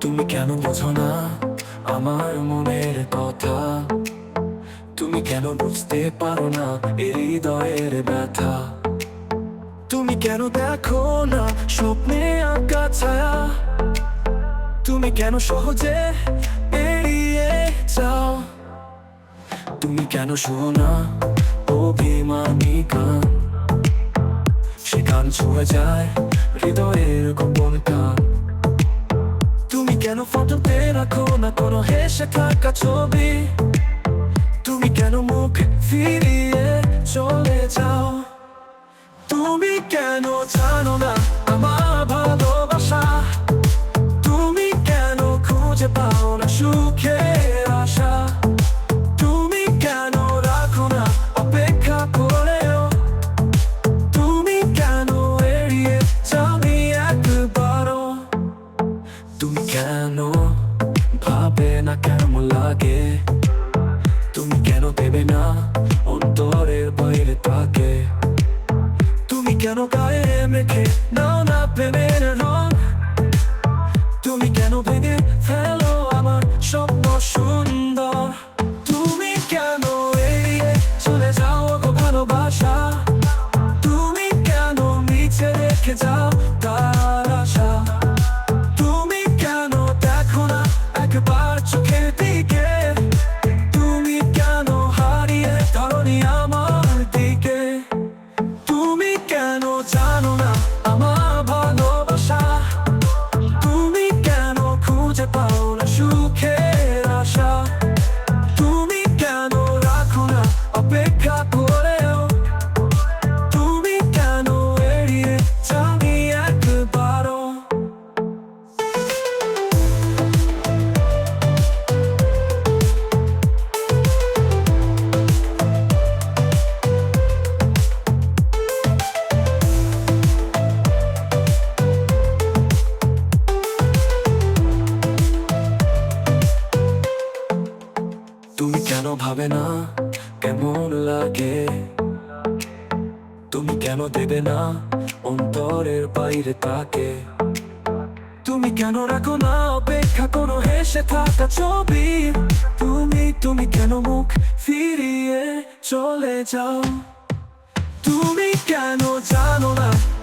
কেন বোঝো না আমার মনের কথা? তুমি কেন বুঝতে পারো না এই হৃদয়ের ব্যথা? তুমি কেন দেখো না স্বপ্নে আঁকা ছায়া? তুমি কেন সহজে এড়িয়ে যাও? তুমি কেন শোনো না অভিমানী গান সে গান ছুঁয়ে যায় হৃদয়ের গোপন গান তুমি ফটোতে রাখো না কোনো হেসে থাকা ছবি। তুমি কেন মুখ ফিরিয়ে চলে ভাবে না কেমন লাগে তুমি কেন দেবে না অন্তরের বাইরে তাকে তুমি কেন গায়ে মেখে নাও না প্রেমের রং তুমি কেন ভেঙে ফেলো আমার স্বপ্ন সুন্দর তুমি কেন এড়িয়ে চলে যাও গো ভালোবাসা তুমি কেন নিচে রেখে যাও খুঁজে পাও তুমি কেন ভাবে না? কেমন লাগে? তুমি কেন দেবে না? অন্তরের বাইরে তাকে। তুমি কেন রাখো না? অপেক্ষা কোনো হেসে থাকা ছবি। তুমি তুমি কেন মুখ ফিরিয়ে চলে যাও? তুমি কেন জানো না?